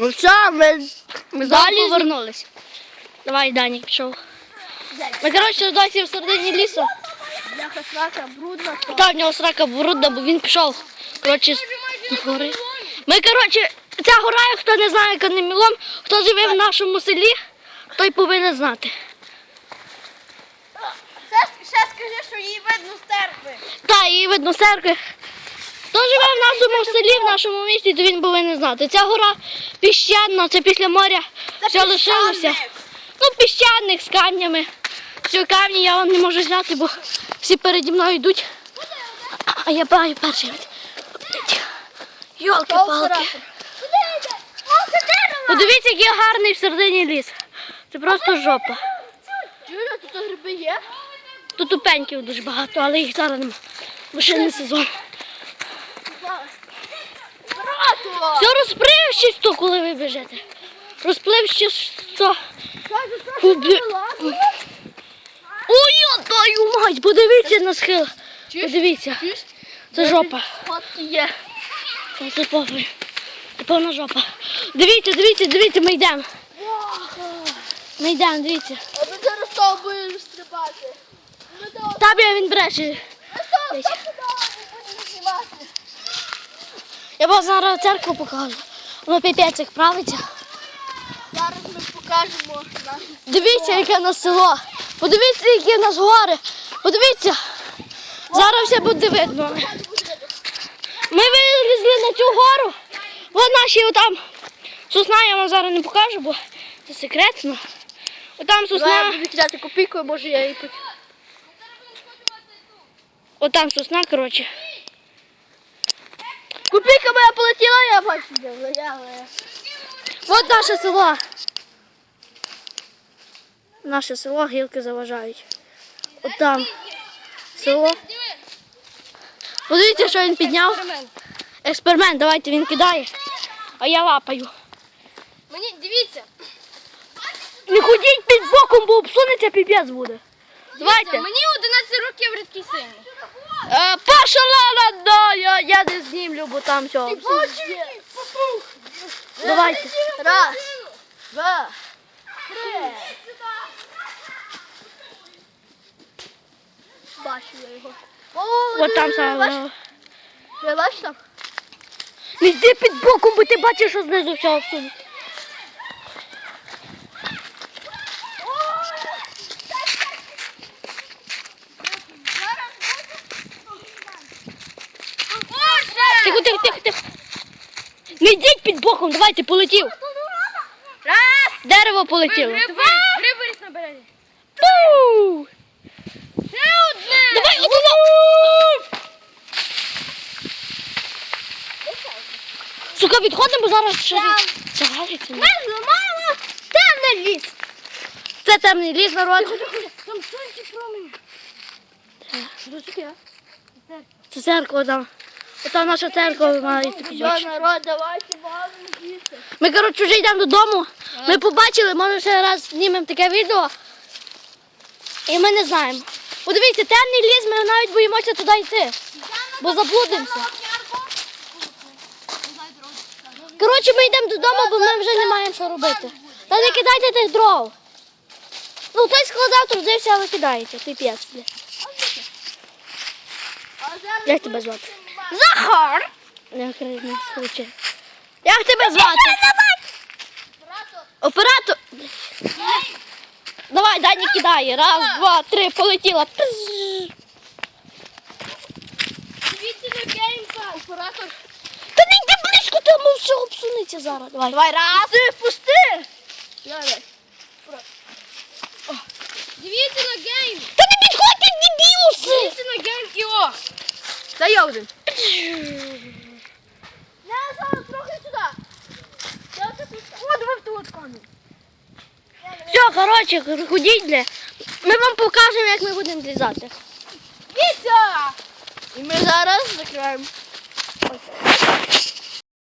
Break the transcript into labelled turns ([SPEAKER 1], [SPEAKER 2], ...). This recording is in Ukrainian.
[SPEAKER 1] Ну все, ми,
[SPEAKER 2] Ми
[SPEAKER 1] Далі
[SPEAKER 2] знову повернулись. Давай, Данік, пішов. Ми, коротше, досі в середині лісу.
[SPEAKER 1] бляха срака, брудна. то.
[SPEAKER 2] Та в нього срака брудна, бо він пішов. Коротше, з гори. Ми, коротше, ця гора, хто не знає Канемілом, хто живе в нашому селі, той повинен знати.
[SPEAKER 1] Ще, ще скажи, що її видно з церкви.
[SPEAKER 2] Та, її видно з церкви. В нашому селі, в нашому місті, то він повинен знати. Ця гора піщана, це після моря все лишилося. Ну, піщаник з камнями. Все, камні я вам не можу взяти, бо всі переді мною йдуть. А я баю перший. Йолки-палки. Подивіться, який гарний всередині ліс. Це просто жопа.
[SPEAKER 1] Юля, тут гриби є?
[SPEAKER 2] Тут тупеньків дуже багато, але їх зараз нема. Бо ще не сезон. Все розпливчисто, коли ви біжите. Розпливчисто.
[SPEAKER 1] Ладно?
[SPEAKER 2] Ой, я твою мать, подивіться на схил. Подивіться. Це жопа. Це повний. Це повна жопа. Дивіться, дивіться, дивіться, ми йдемо. Ми йдемо, дивіться.
[SPEAKER 1] А ми зараз з тобою будемо стрибати. Ми до
[SPEAKER 2] Там я він бреше.
[SPEAKER 1] Ми то
[SPEAKER 2] Десь.
[SPEAKER 1] будемо знімати.
[SPEAKER 2] Я вам зараз церкву покажу. Воно піпець як правиться.
[SPEAKER 1] Зараз ми покажемо
[SPEAKER 2] Дивіться, яке нас село. Подивіться, які в нас гори. Подивіться. Зараз все буде видно. Ми вилізли на цю гору. Ось наші отам сосна я вам зараз не покажу, бо це секретно. Отам
[SPEAKER 1] Давай я
[SPEAKER 2] сосна,
[SPEAKER 1] буду кидати копійку, може я її
[SPEAKER 2] отам сосна, коротше.
[SPEAKER 1] Копійка моя полетіла, я бачу, де влияла.
[SPEAKER 2] От наше село. Наше село гілки заважають. От там село. Подивіться, що він підняв. Експеримент, давайте він кидає, а я лапаю.
[SPEAKER 1] Мені, дивіться.
[SPEAKER 2] Не ходіть під боком, бо обсунеться піпець буде. Давайте.
[SPEAKER 1] Мені 11 років рідкий сильний.
[SPEAKER 2] Е, Паша Лана, да, я, я не знімлю, бо там все. Давайте.
[SPEAKER 1] Раз, два, три. Бачу я його. О,
[SPEAKER 2] От там саме.
[SPEAKER 1] Ви бачите там?
[SPEAKER 2] Не йди під боком, бо ти бачиш, що знизу все обсунеться. Тихо. Не йдіть під боком, давайте, полетів.
[SPEAKER 1] Раз,
[SPEAKER 2] Дерево полетіло.
[SPEAKER 1] два, гриб на березі.
[SPEAKER 2] Пу!
[SPEAKER 1] Ще одне.
[SPEAKER 2] Давай, одного! Сука, відходимо, зараз щось завалиться.
[SPEAKER 1] Ми зламаємо темний ліс.
[SPEAKER 2] Це темний ліс, народ.
[SPEAKER 1] Там сонці промені. Що таке?
[SPEAKER 2] Це церква там. Ота наша церква має такі очі.
[SPEAKER 1] народ, давайте звідси.
[SPEAKER 2] Ми, коротше, вже йдемо додому. Ми побачили, може ще раз знімемо таке відео. І ми не знаємо. Подивіться, темний ліс, ми навіть боїмося туди йти. Бо заблудимося. Коротше, ми йдемо додому, бо ми вже не маємо що робити. Та не кидайте тих дров. Ну, той складав, трудився, але кидаєте. Ти п'єс. Як тебе звати?
[SPEAKER 1] Захар!
[SPEAKER 2] Не окремий случай. Як тебе звати? Оператор. Давай, Дані кидає. Раз, два, три, полетіла.
[SPEAKER 1] Дивіться на геймпад. Оператор.
[SPEAKER 2] Та не йди близько, там все обсунеться зараз. Давай.
[SPEAKER 1] Давай, раз. Ти пусти. Давай. Дивіться на гейм.
[SPEAKER 2] Та не підходьте, дебілуси!
[SPEAKER 1] Дивіться на гейм і о. Дай я один. Зараз трохи сюди. Я в ту от камінь.
[SPEAKER 2] Все, коротше, ходіть, бля. Ми вам покажемо, як ми будемо злізати.
[SPEAKER 1] Вітя! І ми зараз закриваємо. Ось.